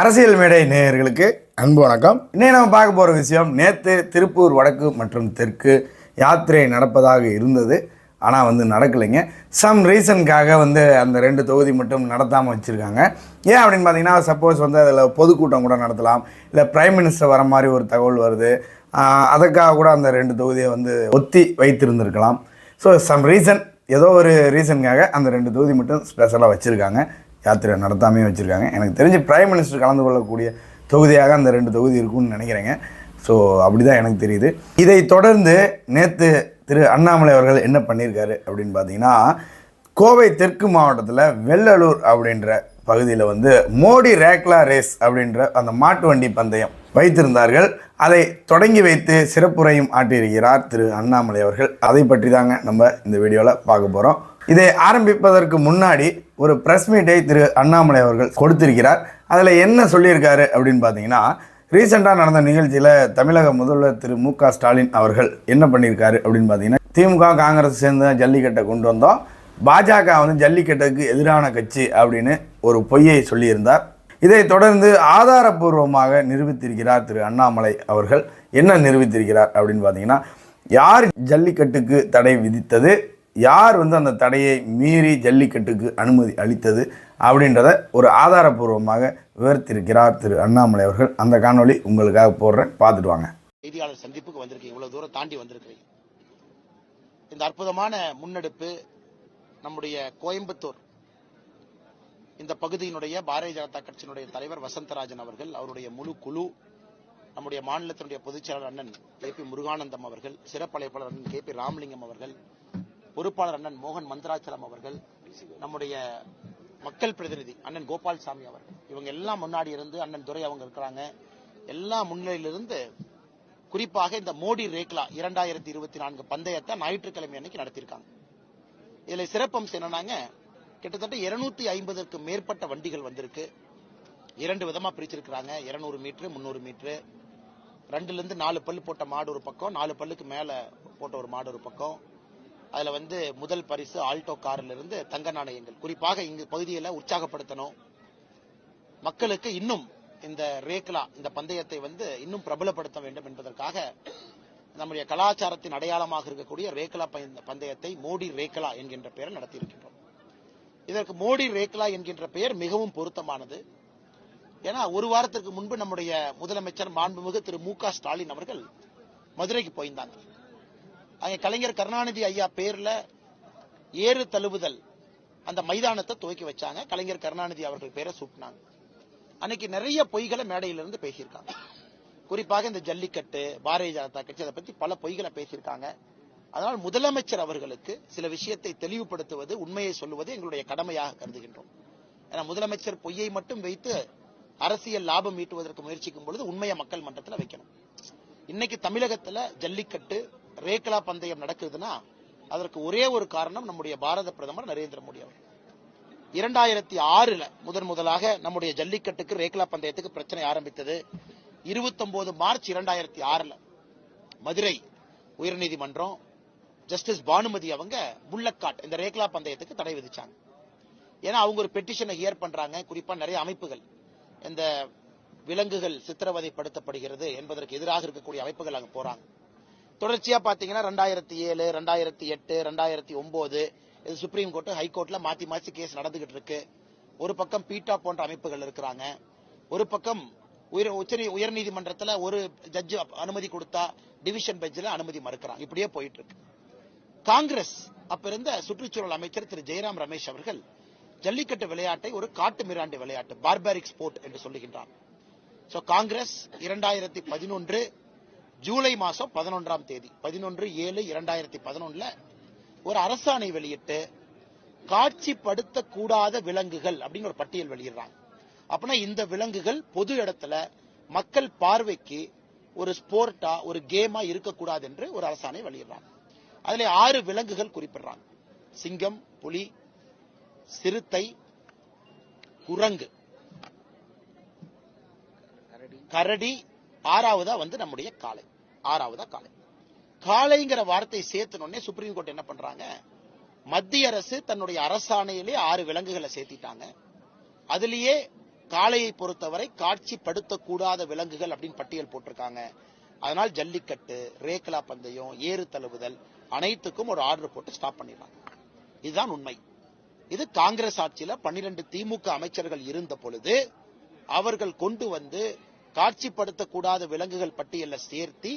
அரசியல் மேடை நேயர்களுக்கு அன்பு வணக்கம். இன்னைக்கு நம்ம பார்க்க போகிற விஷயம் நேற்று திருப்பூர் வடக்கு மற்றும் தெற்கு யாத்திரை நடப்பதாக இருந்தது. ஆனால் வந்து நடக்கலைங்க. சம் ரீசனுக்காக வந்து அந்த ரெண்டு தொகுதி மட்டும் நடத்தாமல் வச்சுருக்காங்க. ஏன் அப்படின்னு பார்த்தீங்கன்னா சப்போஸ் வந்து அதில் பொதுக்கூட்டம் கூட நடத்தலாம். இல்லை பிரைம் மினிஸ்டர் வர மாதிரி ஒரு தகவல் வருது. அதுக்காக கூட அந்த ரெண்டு தொகுதியை வந்து ஒத்தி வைத்திருந்திருக்கலாம். ஸோ சம் ரீசன் ஏதோ ஒரு ரீசனுக்காக அந்த ரெண்டு தொகுதி மட்டும் ஸ்பெஷலாக வச்சுருக்காங்க. யாத்திரை நடத்தாமே வச்சுருக்காங்க. எனக்கு தெரிஞ்சு பிரைம் மினிஸ்டர் கலந்து கொள்ளக்கூடிய தொகுதியாக அந்த ரெண்டு தொகுதி இருக்கும்னு நினைக்கிறேங்க. ஸோ அப்படி தான் எனக்கு தெரியுது. இதை தொடர்ந்து நேற்று திரு அண்ணாமலை அவர்கள் என்ன பண்ணியிருக்காரு அப்படின்னு பார்த்தீங்கன்னா கோவை தெற்கு மாவட்டத்தில் வெள்ளலூர் அப்படின்ற பகுதியில் வந்து மோடி ரேக்லா ரேஸ் அப்படின்ற அந்த மாட்டு வண்டி பந்தயம் வைத்திருந்தார்கள். அதை தொடங்கி வைத்து சிறப்புரையும் ஆட்டியிருக்கிறார் திரு அண்ணாமலை அவர்கள். அதை பற்றி தாங்க நம்ம இந்த வீடியோவில் பார்க்க போகிறோம் இதை ஆரம்பிப்பதற்கு முன்னாடி ஒரு ப்ரெஸ் மீட்டை திரு அண்ணாமலை அவர்கள் கொடுத்திருக்கிறார். அதில் என்ன சொல்லியிருக்காரு அப்படின்னு பார்த்தீங்கன்னா ரீசெண்டாக நடந்த நிகழ்ச்சியில் தமிழக முதல்வர் திரு மு க ஸ்டாலின் அவர்கள் என்ன பண்ணியிருக்காரு அப்படின்னு பார்த்தீங்கன்னா திமுக காங்கிரஸ் சேர்ந்து ஜல்லிக்கட்டை கொண்டு வந்தோம். பாஜக வந்து ஜல்லிக்கட்டுக்கு எதிரான கட்சி அப்படின்னு ஒரு பொய்யை சொல்லியிருந்தார். இதை தொடர்ந்து ஆதாரபூர்வமாக நிரூபித்திருக்கிறார் திரு அண்ணாமலை அவர்கள். என்ன நிரூபித்திருக்கிறார் அப்படின்னு பார்த்தீங்கன்னா யார் ஜல்லிக்கட்டுக்கு தடை விதித்தது? யார் வந்து அந்த தடையை மீறி ஜல்லிக்கட்டுக்கு அனுமதி அளித்தது? அப்படின்றத ஒரு ஆதாரபூர்வமாக விவரித்திருக்கிறார் திரு அண்ணாமலை அவர்கள். அந்த காணொலி உங்களுக்காக போடுறேன். பார்த்துட்டு வாங்க. செய்தியாளர் சந்திப்புக்கு வந்திருக்கீங்க. இவ்வளவு தூரம் தாண்டி வந்திருக்கிறீங்க. இந்த அற்புதமான முன்னெடுப்பு நம்முடைய கோயம்புத்தூர் இந்த பகுதியினுடைய பாரதிய ஜனதா கட்சியினுடைய தலைவர் வசந்தராஜன் அவர்கள் அவருடைய முழு குழு நம்முடைய மாநிலத்தினுடைய பொதுச் செயலாளர் அண்ணன் கே பி முருகானந்தம் அவர்கள் சிறப்பழைப்பாளர் அண்ணன் கே பி ராமலிங்கம் அவர்கள் பொறுப்பாளர் அண்ணன் மோகன் மந்திராச்சலம் அவர்கள் நம்முடைய மக்கள் பிரதிநிதி அண்ணன் கோபால்சாமி அவர்கள். இவங்க எல்லாம் முன்னாடி இருந்து அண்ணன் துரை அவங்க இருக்கிறாங்க. எல்லா முன்னிலையிலிருந்து குறிப்பாக இந்த மோடி ரேக்லா இரண்டாயிரத்தி இருபத்தி நான்கு பந்தயத்தை ஞாயிற்றுக்கிழமை அன்னைக்கு நடத்தியிருக்காங்க. இதுல சிறப்பம்சம் என்னன்னாங்க கிட்டத்தட்ட இருநூத்தி ஐம்பதற்கு மேற்பட்ட வண்டிகள் வந்திருக்கு. இரண்டு விதமா பிரிச்சிருக்கிறாங்க. இருநூறு மீட்டர் முன்னூறு மீட்டர் ரெண்டுல இருந்து நாலு பல்லு போட்ட மாடு ஒரு பக்கம் நாலு பல்லுக்கு மேல போட்ட ஒரு மாடு ஒரு பக்கம். அதுல வந்து முதல் பரிசு ஆல்டோ கார்ல இருந்து தங்க நாணயங்கள். குறிப்பாக இங்கு பகுதியில உற்சாகப்படுத்தணும். மக்களுக்கு இன்னும் இந்த ரேக்லா இந்த பந்தயத்தை வந்து இன்னும் பிரபலப்படுத்த வேண்டும் என்பதற்காக நம்முடைய கலாச்சாரத்தின் அடையாளமாக இருக்கக்கூடிய ரேக்லா பந்தயத்தை மோடி ரேக்லா என்கின்ற பெயரில் நடத்தியிருக்கின்றோம். இதற்கு மோடி ரேக்லா என்கின்ற பெயர் மிகவும் பொருத்தமானது. ஏன்னா ஒரு வாரத்திற்கு முன்பு நம்முடைய முதலமைச்சர் மாண்புமிகு திரு மு க ஸ்டாலின் அவர்கள் மதுரைக்கு போயிருந்தாங்க. அங்கே கலைஞர் கருணாநிதி ஐயா பேர்ல ஏறு தழுவுதல் அந்த மைதானத்தை துவக்கி வச்சாங்க. கலைஞர் கருணாநிதி அவர்கள் பேரை சூப்பினாங்க அன்னைக்கு நிறைய பொய்களை மேடையிலிருந்து பேசியிருக்காங்க. குறிப்பாக இந்த ஜல்லிக்கட்டு பாரதிய ஜனதா கட்சி அதை பத்தி பல பொய்களை பேசியிருக்காங்க. அதனால் முதலமைச்சர் அவர்களுக்கு சில விஷயத்தை தெளிவுபடுத்துவது உண்மையை சொல்லுவது எங்களுடைய கடமையாக கருதுகின்றோம். ஏன்னா முதலமைச்சர் பொய்யை மட்டும் வைத்து அரசியல் லாபம் ஈட்டுவதற்கு முயற்சிக்கும் பொழுது உண்மையை மக்கள் மன்றத்தில் வைக்கணும். இன்னைக்கு தமிழகத்துல ஜல்லிக்கட்டு ரேக்லா பந்தயம் நடக்குதுன்னா அதற்கு ஒரே ஒரு காரணம் நம்முடைய பாரத பிரதமர் நரேந்திர மோடி அவர் இரண்டாயிரத்தி ஆறுல முதன் முதலாக நம்முடைய ஜல்லிக்கட்டுக்கு ரேக்லா பந்தயத்துக்கு பிரச்சனை ஆரம்பித்தது. 29 மார்ச் இரண்டாயிரத்தி ஆறுல மதுரை உயர்நீதிமன்றம் ஜஸ்டிஸ் பானுமதி அவங்க புல்லக்காட் இந்த ரேக்லா பந்தயத்துக்கு தடை விதிச்சாங்க. ஏன்னா அவங்க ஒரு பெட்டிஷனை ஹியர் பண்றாங்க. குறிப்பா நிறைய அமைப்புகள். இந்த விலங்குகள் சித்திரவதைப்படுத்தப்படுகிறது என்பதற்கு எதிராக இருக்கக்கூடிய அமைப்புகள் அங்க போறாங்க. தொடர்ச்சியா பாத்தீங்கன்னா ரெண்டாயிரத்தி ஏழு ரெண்டாயிரத்தி எட்டு ரெண்டாயிரத்தி ஒன்பது இது சுப்ரீம் கோர்ட் ஹைகோர்ட்ல மாத்தி மாத்தி கேஸ் நடந்துகிட்டு இருக்கு. ஒரு பக்கம் பீட்டா போன்ற அமைப்புகள் இருக்கிறாங்க. ஒரு பக்கம் உயர் உச்ச உயர்நீதிமன்றத்தில் ஒரு ஜட்ஜ் அனுமதி கொடுத்தா டிவிஷன் பெஞ்சில் அனுமதி மறுக்கிறாங்க. இப்படியே போயிட்டு இருக்கு. காங்கிரஸ் அப்ப இருந்த சுற்றுச்சூழல் அமைச்சர் திரு ஜெயராம் ரமேஷ் அவர்கள் ஜல்லிக்கட்டு விளையாட்டை ஒரு காட்டு மிராண்டி விளையாட்டு பார்பாரிக் ஸ்போர்ட் என்று சொல்லுகின்றார். சோ காங்கிரஸ் இரண்டாயிரத்தி பதினொன்று ஜூலை மாசம் பதினொன்றாம் தேதி பதினொன்று ஏழு இரண்டாயிரத்தி பதினொன்னுல ஒரு அரசாணை வெளியிட்டு காட்சிப்படுத்தக்கூடாத விலங்குகள் அப்படின்னு ஒரு பட்டியல் வெளியிடுறாங்க. அப்படின்னா இந்த விலங்குகள் பொது இடத்துல மக்கள் பார்வைக்கு ஒரு ஸ்போர்ட்டா ஒரு கேமா இருக்கக்கூடாது என்று ஒரு அரசாணை வெளியிடுறாங்க. அதுல ஆறு விலங்குகள் குறிப்பிடுறாங்க. சிங்கம் புலி சிறுத்தை குரங்கு. கரடி. ஆறாவதா வந்து நம்முடைய காளை. ஆறாவதா காளை. காளைங்கிற வார்த்தை சேர்த்தனோடனே சுப்ரீம் கோர்ட் என்ன பண்றாங்க? மத்திய அரசு தன்னுடைய அரசாணையிலே ஆறு விலங்குகளை சேர்த்திட்டாங்க. அதுலயே காளையை பொறுத்தவரை காட்சிப்படுத்தக்கூடாத விலங்குகள் அப்படின்னு பட்டியல் போட்டிருக்காங்க. அதனால் ஜல்லிக்கட்டு ரேக்லா பந்தயம் ஏறு தழுவுதல் அனைத்துக்கும் ஒரு ஆர்டர் போட்டு ஸ்டாப் பண்ணிடுறாங்க. இதுதான் உண்மை. இது காங்கிரஸ் ஆட்சியில 12 திமுக அமைச்சர்கள் இருந்த பொழுது அவர்கள் கொண்டு வந்து காட்சிப்படுத்தக்கூடாத விலங்குகள் பட்டியலில் சேர்த்தி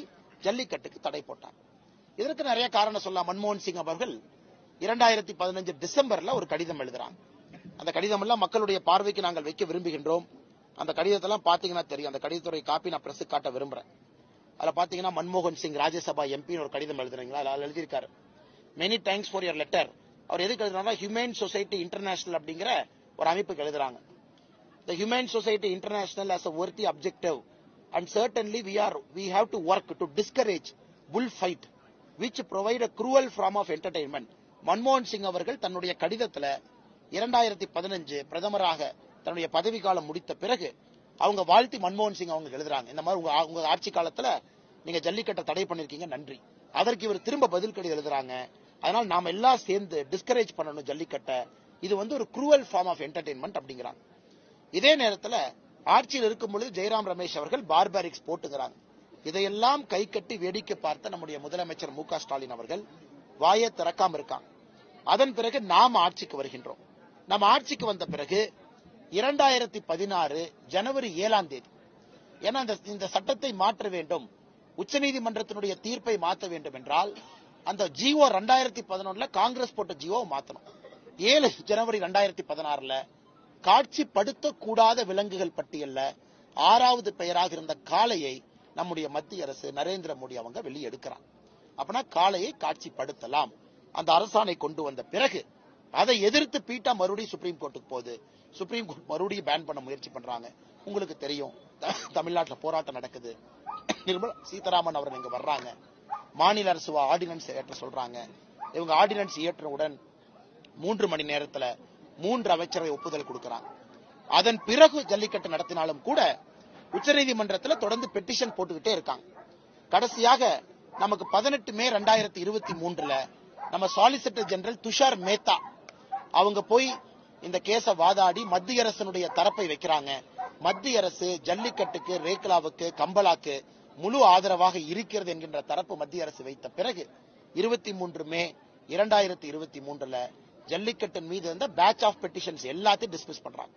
ஜல்லிக்கட்டுக்கு தடை போட்டாங்க. இதற்கு நிறைய காரணம் சொல்லலாம். மன்மோகன் சிங் அவர்கள் இரண்டாயிரத்தி பதினஞ்சு டிசம்பர்ல ஒரு கடிதம் எழுதுறாங்க. அந்த கடிதம் எல்லாம் மக்களுடைய பார்வைக்கு நாங்கள் வைக்க விரும்புகின்றோம். அந்த கடிதத்தெல்லாம் பாத்தீங்கன்னா தெரியும். அந்த கடிதத்துடைய காப்பி நான் பிரஸ் காட்ட விரும்புறேன். அதில் பார்த்தீங்கன்னா மன்மோகன் சிங் ராஜ்யசபா எம்பின்னு ஒரு கடிதம் எழுதுறீங்களா? அதில் எழுதியிருக்காரு. Many thanks for your letter அவர் எதுக்கு எழுதுறாங்க ஹியூமன் சொசைட்டி இன்டர்நேஷனல் அப்படிங்கிற ஒரு அமைப்புக்கு எழுதுறாங்க. The Humane Society International has a worthy objective and certainly we are we have to work to discourage bull fight which provide a cruel form of entertainment மன்மோகன் சிங் அவர்கள் தன்னுடைய கடிதத்தில் இரண்டாயிரத்தி பதினஞ்சு பிரதமராக தன்னுடைய பதவி காலம் முடித்த பிறகு அவங்க வாழ்த்தி மன்மோகன் சிங் அவங்க எழுதுறாங்க. இந்த மாதிரி உங்க உங்க ஆட்சி காலத்துல நீங்க ஜல்லிக்கட்டை தடை பண்ணிருக்கீங்க நன்றி. அதற்கு இவர் திரும்ப பதில் கடி எழுதுறாங்க. அதனால நாம எல்லாம் சேர்ந்து டிஸ்கரேஜ் பண்ணணும் ஜல்லிக்கட்டை. இது வந்து ஒரு குரூவல் ஃபார்ம் ஆஃப் என்டர்டைன்மெண்ட் அப்படிங்கிறாங்க. இதே நேரத்துல ஆட்சியில் இருக்கும் பொழுது ஜெயராம் ரமேஷ் அவர்கள் பார்பாரிக்ஸ் போட்டுங்கிறாங்க இதையெல்லாம் கை கட்டி வேடிக்கை பார்த்த நம்முடைய முதலமைச்சர் மு ஸ்டாலின் அவர்கள் வாயை திறக்காம இருக்காங்க. அதன் பிறகு நாம் ஆட்சிக்கு வருகின்றோம். நம்ம ஆட்சிக்கு வந்த பிறகு இரண்டாயிரத்தி பதினாறு ஜனவரி ஏழாம் தேதி. ஏன்னா இந்த இந்த சட்டத்தை மாற்ற வேண்டும். உச்சநீதிமன்றத்தினுடைய தீர்ப்பை மாற்ற வேண்டும் என்றால் அந்த ஜிஓ ரெண்டாயிரத்தி பதினொன்னுல காங்கிரஸ் போட்ட ஜிஓ மாத்தணும். ஏழு ஜனவரி ரெண்டாயிரத்தி பதினாறுல காட்சிப்படுத்தக்கூடாத விலங்குகள் பட்டியல்ல ஆறாவது பெயராக இருந்த காளையை நம்முடைய மத்திய அரசு நரேந்திர மோடி அவங்க வெளியெடுக்கிறான். அப்படின்னா காளையை காட்சிப்படுத்தலாம். அந்த அரசாணை கொண்டு வந்த பிறகு அதை எதிர்த்து பீட்டா மறுபடியும் சுப்ரீம் கோர்ட்டுக்கு போகுது. சுப்ரீம் கோர்ட் மறுபடியும் பேன் பண்ண முயற்சி பண்றாங்க. உங்களுக்கு தெரியும் தமிழ்நாட்டுல போராட்டம் நடக்குது. நிர்மலா சீதாராமன் அவர்கள் இங்க வர்றாங்க. மாநில அரசு ஆர்டினன்ஸ் ஏற்ற சொல்றாங்க. இவங்க ஆர்டினன்ஸ் இயற்றவுடன் மூன்று மணி நேரத்துல மூன்று அமைச்சரவை ஒப்புதல் கொடுக்கறாங்க. அதன் பிறகு ஜல்லிக்கட்டு நடத்தினாலும் கூட உச்சநீதிமன்றத்துல தொடர்ந்து பெட்டிஷன் போட்டுக்கிட்டே இருக்காங்க. கடைசியாக நமக்கு பதினெட்டு மே ரெண்டாயிரத்தி இருபத்தி மூன்றுல நம்ம சாலிசிட்டர் ஜெனரல் துஷார் மேத்தா அவங்க போய் இந்த கேஸை வாதாடி மத்திய அரசனுடைய தரப்பை வைக்கிறாங்க. மத்திய அரசு ஜல்லிக்கட்டுக்கு ரேக்லாவுக்கு கம்பலாக்கு முழு ஆதரவாக இருக்கிறது என்கின்ற தரப்பு மத்திய அரசு வைத்த பிறகு இருபத்தி மூன்று மே இரண்டாயிரத்தி இருபத்தி மூன்றுல ஜல்லிக்கட்டின் மீது இருந்த பேட்ச் ஆஃப் பெட்டிஷன்ஸ் எல்லாத்தையும் டிஸ்மிஸ் பண்றாங்க.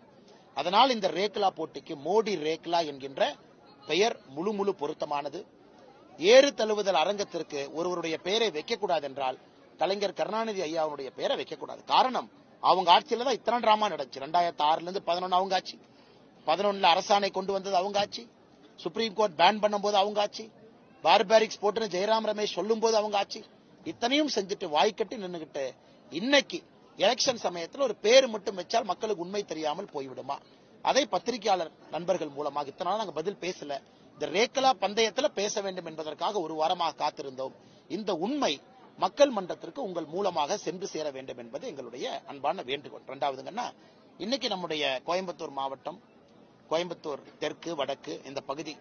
அதனால் இந்த ரேக்லா போட்டிக்கு மோடி ரேக்லா என்கின்ற பெயர் முழு முழு பொருத்தமானது. ஏறு தழுவுதல் அரங்கத்திற்கு ஒருவருடைய பெயரை வைக்கக்கூடாது என்றால் கலைஞர் கருணாநிதி ஐயாவுடைய பெயரை வைக்கக்கூடாது. காரணம் அவங்க ஆட்சியில தான் இத்தனை டிராமா நடந்துச்சு. ரெண்டாயிரத்தி ஆறுல இருந்து பதினொன்னு அவங்க ஆட்சி. பதினொன்னுல அரசாணை கொண்டு வந்தது அவங்க ஆட்சி. சுப்ரீம் கோர்ட் பேன் பண்ணும்போது அவங்க ஆட்சி. பார்பாரிக்ஸ் போட்டுன்னு ஜெயராம் ரமேஷ் சொல்லும் போது அவங்க ஆட்சி. இத்தனையும் செஞ்சுட்டு வாய்க்கட்டி நின்னுகிட்டு இன்னைக்கு எலெக்ஷன் சமயத்தில் ஒரு பேர் மட்டும் வச்சால் மக்களுக்கு உண்மை தெரியாமல் போய்விடுமா? அதை பத்திரிகையாளர் நண்பர்கள் மூலமாக இத்தனை நாள் நாங்கள் பதில் பேசல. இந்த ரேக்கலா பந்தயத்தில் பேச வேண்டும் என்பதற்காக ஒரு வாரமாக காத்திருந்தோம். இந்த உண்மை மக்கள் மன்றத்திற்கு உங்கள் மூலமாக சென்று சேர வேண்டும் என்பது எங்களுடைய அன்பான வேண்டுகோள். ரெண்டாவதுங்கன்னா இன்னைக்கு நம்முடைய கோயம்புத்தூர் மாவட்டம் கோயம்புத்தூர் தெற்கு வடக்கு இந்த பகுதி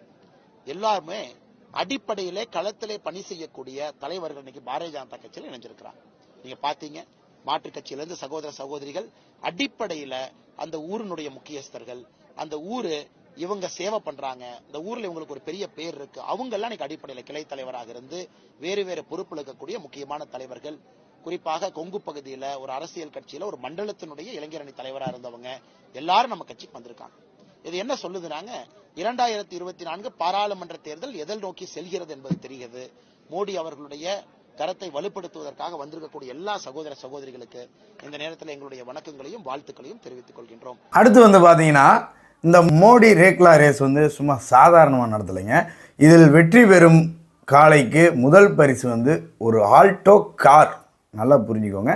எல்லாருமே அடிப்படையிலே களத்திலே பணி செய்யக்கூடிய தலைவர்கள் இன்னைக்கு பாரதிய ஜனதா கட்சியில் இணைஞ்சிருக்கிறாங்க. நீங்க பாத்தீங்க மாற்றுக் கட்சியிலிருந்து சகோதர சகோதரிகள் அடிப்படையில அந்த ஊரினுடைய முக்கியஸ்தர்கள் அந்த ஊரு இவங்க சேவை பண்றாங்க. இந்த ஊர்ல இவங்களுக்கு ஒரு பெரிய பேர் இருக்கு. அவங்க எல்லாம் இன்னைக்கு அடிப்படையில கிளை தலைவராக இருந்து வேறு வேறு பொறுப்புல இருக்கக்கூடிய முக்கியமான தலைவர்கள். குறிப்பாக கொங்கு பகுதியில ஒரு அரசியல் கட்சியில ஒரு மண்டலத்தினுடைய இளைஞரணி தலைவரா இருந்தவங்க எல்லாரும் நம்ம கட்சிக்கு வந்திருக்காங்க. இது என்ன சொல்லுதுனாங்க? இரண்டாயிரத்தி இருபத்தி நான்கு பாராளுமன்ற தேர்தல் எதில் நோக்கி செல்கிறது என்பது தெரிகிறது. மோடி அவர்களுடைய கரத்தை வலுப்படுத்துவதற்காக வந்திருக்கக்கூடிய எல்லா சகோதர சகோதரிகளுக்கு இந்த நேரத்தில் எங்களுடைய வணக்கங்களையும் வாழ்த்துக்களையும் தெரிவித்துக் கொள்கின்றோம். அடுத்து வந்து பாத்தீங்கன்னா இந்த மோடி ரேக்லா ரேஸ் வந்து சும்மா சாதாரணமாக நடத்தலைங்க. இதில் வெற்றி பெறும் காளைக்கு முதல் பரிசு வந்து ஒரு ஆல்டோ கார். நல்லா புரிஞ்சுக்கோங்க.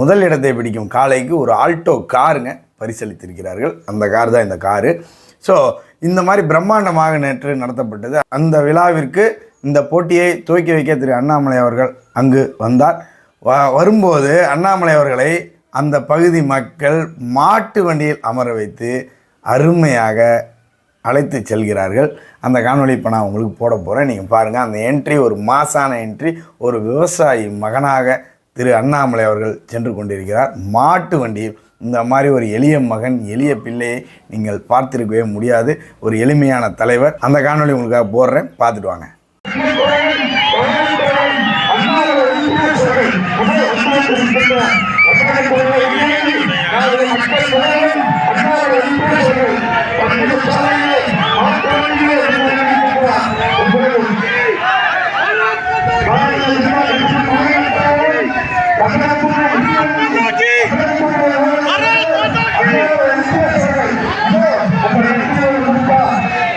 முதல் இடத்தை பிடிக்கும் காளைக்கு ஒரு ஆல்டோ காருங்க பரிசளித்திருக்கிறார்கள். அந்த கார் தான் இந்த காரு. ஸோ இந்த மாதிரி பிரம்மாண்டமாக நேற்று நடத்தப்பட்டது. அந்த விழாவிற்கு இந்த போட்டியை துவக்கி வைக்க திரு அண்ணாமலை அவர்கள் அங்கு வந்தார். வ வரும்போது அண்ணாமலை அவர்களை அந்த பகுதி மக்கள் மாட்டு வண்டியில் அமர வைத்து அருமையாக அழைத்து செல்கிறார்கள். அந்த காணொளி இப்போ நான் உங்களுக்கு போட போகிறேன் நீங்கள் பாருங்கள் அந்த என்ட்ரி ஒரு மாசான என்ட்ரி ஒரு விவசாயி மகனாக திரு அண்ணாமலை அவர்கள் சென்று கொண்டிருக்கிறார். மாட்டு வண்டியில் இந்த மாதிரி ஒரு எளிய மகன் எளிய பிள்ளையை நீங்கள் பார்த்திருக்கவே முடியாது. ஒரு எளிமையான தலைவர். அந்த காணொளி உங்களுக்காக போடுறேன். பார்த்துட்டு வாங்க.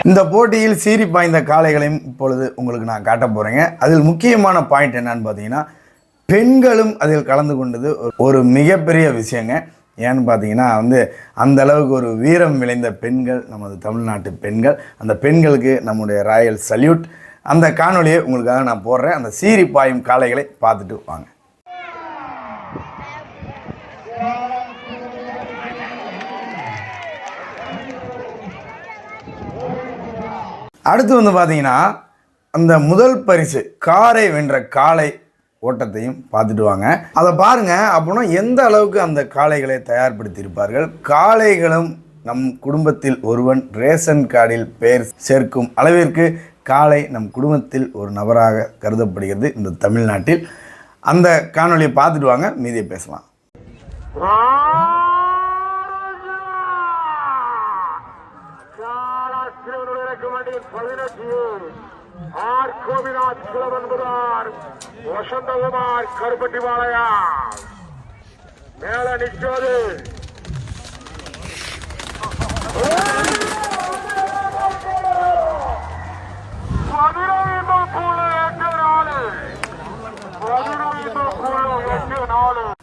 இந்த போட்டியில் சீறி பாய்ந்த காளைகளையும் இப்பொழுது உங்களுக்கு நான் காட்ட போகிறேங்க அதில் முக்கியமான பாயிண்ட் என்னன்னு பார்த்தீங்கன்னா பெண்களும் அதில் கலந்து கொண்டது ஒரு- ஒரு மிகப்பெரிய விஷயங்க. ஏன்னு பார்த்தீங்கன்னா வந்து அந்த அளவுக்கு ஒரு வீரம் விளைந்த பெண்கள் நமது தமிழ்நாட்டு பெண்கள். அந்த பெண்களுக்கு நம்முடைய ராயல் சல்யூட். அந்த காணொலியை உங்களுக்காக நான் போடுறேன். அந்த சீரி பாயும் காளைகளை பார்த்துட்டு வாங்க. அடுத்து வந்து பார்த்தீங்கன்னா அந்த முதல் பரிசு காரை வென்ற காளை ஓட்டத்தையும் பார்த்துட்டு வாங்க அதை பாருங்கள் அப்படின்னா எந்த அளவுக்கு அந்த காளைகளை தயார்படுத்தியிருப்பார்கள்? காளைகளும் நம் குடும்பத்தில் ஒருவன் ரேஷன் கார்டில் பெயர் சேர்க்கும் அளவிற்கு காளை நம் குடும்பத்தில் ஒரு நபராக கருதப்படுகிறது இந்த தமிழ்நாட்டில். அந்த காணொளியை பார்த்துட்டு வாங்க மீதியை பேசலாம். ஆர் கோபிநாத் குலம் என்பதார் வசந்தகுமார் கருப்பட்டிபாளையா மேல நிற்கிறது.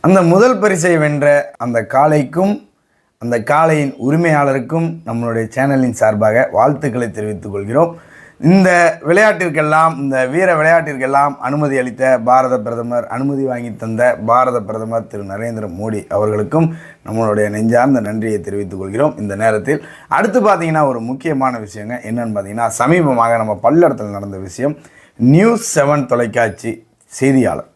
அந்த முதல் பரிசை வென்ற அந்த காளைக்கும் அந்த காளையின் உரிமையாளருக்கும் நம்மளுடைய சேனலின் சார்பாக வாழ்த்துக்களை தெரிவித்துக் கொள்கிறோம். இந்த விளையாட்டிற்கெல்லாம் இந்த வீர விளையாட்டிற்கெல்லாம் அனுமதி அளித்த பாரத பிரதமர் அனுமதி வாங்கி தந்த பாரத பிரதமர் திரு. நரேந்திர மோடி அவர்களுக்கும் நம்மளுடைய நெஞ்சார்ந்த நன்றியை தெரிவித்துக் கொள்கிறோம். இந்த நேரத்தில் அடுத்து பார்த்தீங்கன்னா ஒரு முக்கியமான விஷயங்க. என்னன்னு பார்த்தீங்கன்னா சமீபமாக நம்ம பல்லடத்தில் நடந்த விஷயம் நியூஸ் செவன் தொலைக்காட்சி செய்தியாளர்.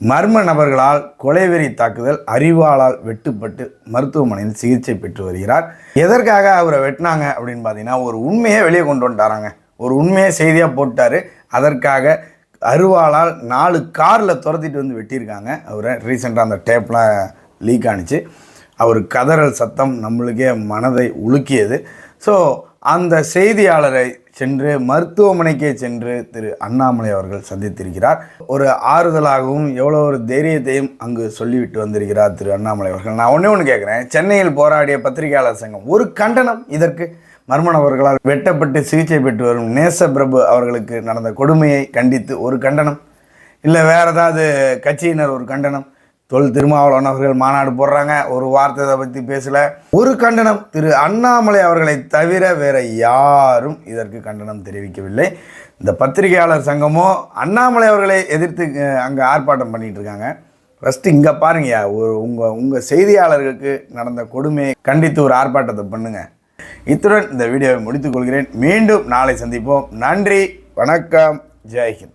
மர்ம நபர்களால் கொலைவெறி தாக்குதல் அறிவாளால் வெட்டுப்பட்டு மருத்துவமனையில் சிகிச்சை பெற்று வருகிறார். எதற்காக அவரை வெட்டினாங்க அப்படின்னு பார்த்தீங்கன்னா ஒரு உண்மையை வெளியே கொண்டு வந்துட்டாராங்க. ஒரு உண்மையை செய்தியாக போட்டார். அதற்காக அருவாளால் நாலு காரில் துரத்திட்டு வந்து வெட்டியிருக்காங்க. அவரை ரீசெண்டாக அந்த டேப்லாம் லீக் ஆணிச்சு அவர் கதறல் சத்தம் நம்மளுக்கே மனதை உலுக்கியது. ஸோ அந்த செய்தியாளரை சென்று மருத்துவமனைக்கே சென்று திரு அண்ணாமலை அவர்கள் சந்தித்திருக்கிறார். ஒரு ஆறுதலாகவும் எவ்வளோ ஒரு தைரியத்தையும் அங்கு சொல்லிவிட்டு வந்திருக்கிறார் திரு அண்ணாமலை அவர்கள். நான் ஒன்றே ஒன்று கேட்குறேன். சென்னையில் போராடிய பத்திரிகையாளர் சங்கம் ஒரு கண்டனம் இதற்கு. மர்மணவர்களால் வெட்டப்பட்டு சிகிச்சை பெற்று வரும் நேச பிரபு அவர்களுக்கு நடந்த கொடுமையை கண்டித்து ஒரு கண்டனம். இல்லை வேற ஏதாவது கட்சியினர் ஒரு கண்டனம். தொல் திருமாவளவன் அவர்கள் மாநாடு போடுறாங்க. ஒரு வார்த்தை இதை பற்றி பேசல. ஒரு கண்டனம் திரு அண்ணாமலை அவர்களை தவிர வேற யாரும் இதற்கு கண்டனம் தெரிவிக்கவில்லை. இந்த பத்திரிகையாளர் சங்கமோ அண்ணாமலை அவர்களை எதிர்த்து அங்கே ஆர்ப்பாட்டம் பண்ணிகிட்டு இருக்காங்க. ஃபஸ்ட்டு இங்கே பாருங்கய்யா ஒரு உங்கள் உங்கள் செய்தியாளர்களுக்கு நடந்த கொடுமையை கண்டித்து ஒரு ஆர்ப்பாட்டத்தை பண்ணுங்க. இத்துடன் இந்த வீடியோவை முடித்துக்கொள்கிறேன் மீண்டும் நாளை சந்திப்போம். நன்றி வணக்கம் ஜெய்ஹிந்த்.